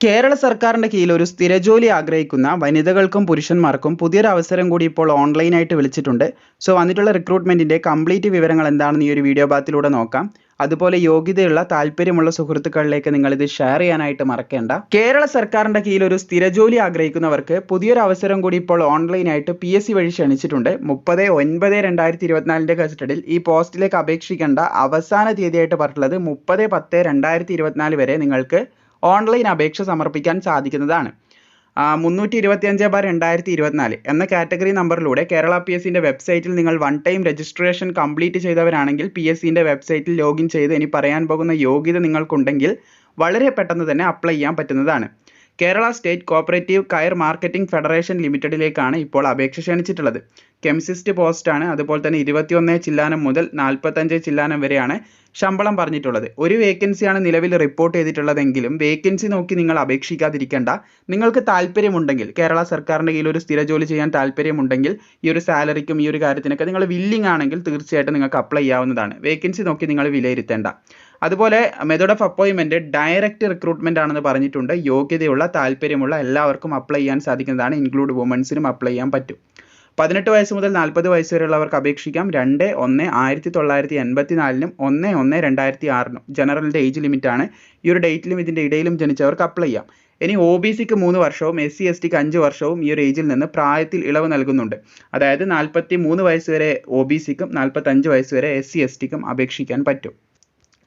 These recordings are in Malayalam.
കേരള സർക്കാരിന്റെ കീഴിൽ ഒരു സ്ഥിരജോലി ആഗ്രഹിക്കുന്ന വനിതകൾക്കും പുരുഷന്മാർക്കും പുതിയൊരു അവസരം കൂടി ഇപ്പോൾ ഓൺലൈനായിട്ട് വിളിച്ചിട്ടുണ്ട്. സോ വന്നിട്ടുള്ള റിക്രൂട്ട്മെന്റിന്റെ കംപ്ലീറ്റ് വിവരങ്ങൾ എന്താണെന്ന് ഈ ഒരു വീഡിയോ ബാത്തിലൂടെ നോക്കാം. അതുപോലെ യോഗ്യതയുള്ള താല്പര്യമുള്ള സുഹൃത്തുക്കളിലേക്ക് നിങ്ങൾ ഇത് ഷെയർ ചെയ്യാനായിട്ട് മറക്കേണ്ട. കേരള സർക്കാരിന്റെ കീഴിൽ ഒരു സ്ഥിരജോലി ആഗ്രഹിക്കുന്നവർക്ക് പുതിയൊരു അവസരം കൂടി ഇപ്പോൾ ഓൺലൈനായിട്ട് പി എസ് സി വഴി ക്ഷണിച്ചിട്ടുണ്ട്. മുപ്പത് ഒൻപത് രണ്ടായിരത്തി ഇരുപത്തിനാലിന്റെ ഗസറ്റഡിൽ ഈ പോസ്റ്റിലേക്ക് അപേക്ഷിക്കേണ്ട അവസാന തീയതിയായിട്ട് പറഞ്ഞിട്ടുള്ളത് മുപ്പത് പത്ത് രണ്ടായിരത്തി ഇരുപത്തിനാല് വരെ നിങ്ങൾക്ക് ഓൺലൈൻ അപേക്ഷ സമർപ്പിക്കാൻ സാധിക്കുന്നതാണ്. മുന്നൂറ്റി ഇരുപത്തിയഞ്ച് ബാർ രണ്ടായിരത്തി ഇരുപത്തിനാല് എന്ന കാറ്റഗറി നമ്പറിലൂടെ കേരള പി എസ് വെബ്സൈറ്റിൽ നിങ്ങൾ വൺ ടൈം രജിസ്ട്രേഷൻ കംപ്ലീറ്റ് ചെയ്തവരാണെങ്കിൽ പി എസ് സിന്റെ വെബ്സൈറ്റിൽ ലോഗിൻ ചെയ്ത് ഇനി പറയാൻ പോകുന്ന യോഗ്യത നിങ്ങൾക്കുണ്ടെങ്കിൽ വളരെ പെട്ടെന്ന് തന്നെ അപ്ലൈ ചെയ്യാൻ പറ്റുന്നതാണ്. Kerala state cooperative coir marketing federation ലിമിറ്റഡിലേക്കാണ് ഇപ്പോൾ അപേക്ഷ ക്ഷണിച്ചിട്ടുള്ളത്. കെമിസിസ്റ്റ് പോസ്റ്റാണ് അതുപോലെ തന്നെ ഇരുപത്തിയൊന്ന് ചില്ലാനം മുതൽ നാൽപ്പത്തഞ്ച് ചില്ലാനം വരെയാണ് ശമ്പളം പറഞ്ഞിട്ടുള്ളത്. ഒരു വേക്കൻസിയാണ് നിലവിൽ റിപ്പോർട്ട് ചെയ്തിട്ടുള്ളതെങ്കിലും വേക്കൻസി നോക്കി നിങ്ങൾ അപേക്ഷിക്കാതിരിക്കേണ്ട. നിങ്ങൾക്ക് താല്പര്യമുണ്ടെങ്കിൽ കേരള സർക്കാരിന്റെ കീഴിൽ ഒരു സ്ഥിര ജോലി ചെയ്യാൻ താല്പര്യമുണ്ടെങ്കിൽ ഈ ഒരു സാലറിക്കും ഈ ഒരു കാര്യത്തിനൊക്കെ നിങ്ങൾ വില്ലിംഗ് ആണെങ്കിൽ തീർച്ചയായിട്ടും നിങ്ങൾക്ക് അപ്ലൈ ചെയ്യാവുന്നതാണ്. വേക്കൻസി നോക്കി നിങ്ങൾ വിലയിരുത്തേണ്ട. അതുപോലെ മെത്തേഡ് ഓഫ് അപ്പോയിൻമെന്റ് ഡയറക്റ്റ് റിക്രൂട്ട്മെന്റ് ആണെന്ന് പറഞ്ഞിട്ടുണ്ട്. യോഗ്യതയുള്ള താല്പര്യമുള്ള എല്ലാവർക്കും അപ്ലൈ ചെയ്യാൻ സാധിക്കുന്നതാണ്. ഇൻക്ലൂഡ് വുമൻസിനും അപ്ലൈ ചെയ്യാൻ പറ്റും. പതിനെട്ട് വയസ്സ് മുതൽ നാൽപ്പത് വയസ്സ് വരെയുള്ളവർക്ക് അപേക്ഷിക്കാം. രണ്ട് ഒന്ന് ആയിരത്തി തൊള്ളായിരത്തി എൺപത്തി നാലിനും ഒന്ന് ഒന്ന് രണ്ടായിരത്തി ആറിനും ജനറലിന്റെ ഏജ് ലിമിറ്റാണ്. ഈ ഒരു ഡേറ്റിലും ഇതിന്റെ ഇടയിലും ജനിച്ചവർക്ക് അപ്ലൈ ചെയ്യാം. ഇനി ഒ ബി സിക്ക് മൂന്ന് വർഷവും എസ് സി എസ് ടിക്ക് അഞ്ച് വർഷവും ഈ ഒരു ഏജിൽ നിന്ന് പ്രായത്തിൽ ഇളവ് നൽകുന്നുണ്ട്. അതായത് നാൽപ്പത്തി മൂന്ന് വയസ്സ് വരെ ഒ ബി സിക്കും നാൽപ്പത്തഞ്ച് വയസ്സ് വരെ എസ് സി എസ് ടിക്കും അപേക്ഷിക്കാൻ പറ്റും.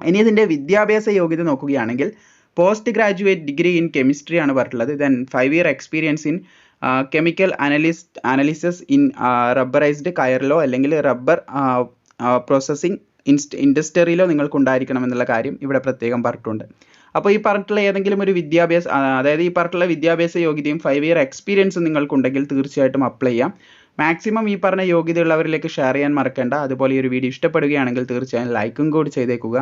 ഇനി ഇതിന്റെ വിദ്യാഭ്യാസ യോഗ്യത നോക്കുകയാണെങ്കിൽ post graduate degree in chemistry ആണ് പറഞ്ഞിട്ടുള്ളത്. Then five year experience in chemical analyst analysis in rubberized കയറിലോ അല്ലെങ്കിൽ റബ്ബർ ഇൻസ്റ്റ് ഇൻഡസ്ട്രിയിലോ നിങ്ങൾക്ക് ഉണ്ടായിരിക്കണം എന്നുള്ള കാര്യം ഇവിടെ പ്രത്യേകം പറഞ്ഞിട്ടുണ്ട്. അപ്പോൾ ഈ പറഞ്ഞിട്ടുള്ള ഏതെങ്കിലും ഒരു വിദ്യാഭ്യാസ അതായത് ഈ പറഞ്ഞിട്ടുള്ള വിദ്യാഭ്യാസ യോഗ്യതയും ഫൈവ് ഇയർ എക്സ്പീരിയൻസും നിങ്ങൾക്കുണ്ടെങ്കിൽ തീർച്ചയായിട്ടും അപ്ലൈ ചെയ്യാം. മാക്സിമം ഈ പറഞ്ഞ യോഗ്യതയുള്ളവരിലേക്ക് ഷെയർ ചെയ്യാൻ മറക്കേണ്ട. അതുപോലെ ഈ ഒരു വീഡിയോ ഇഷ്ടപ്പെടുകയാണെങ്കിൽ തീർച്ചയായും ലൈക്കും കൂടി ചെയ്തേക്കുക.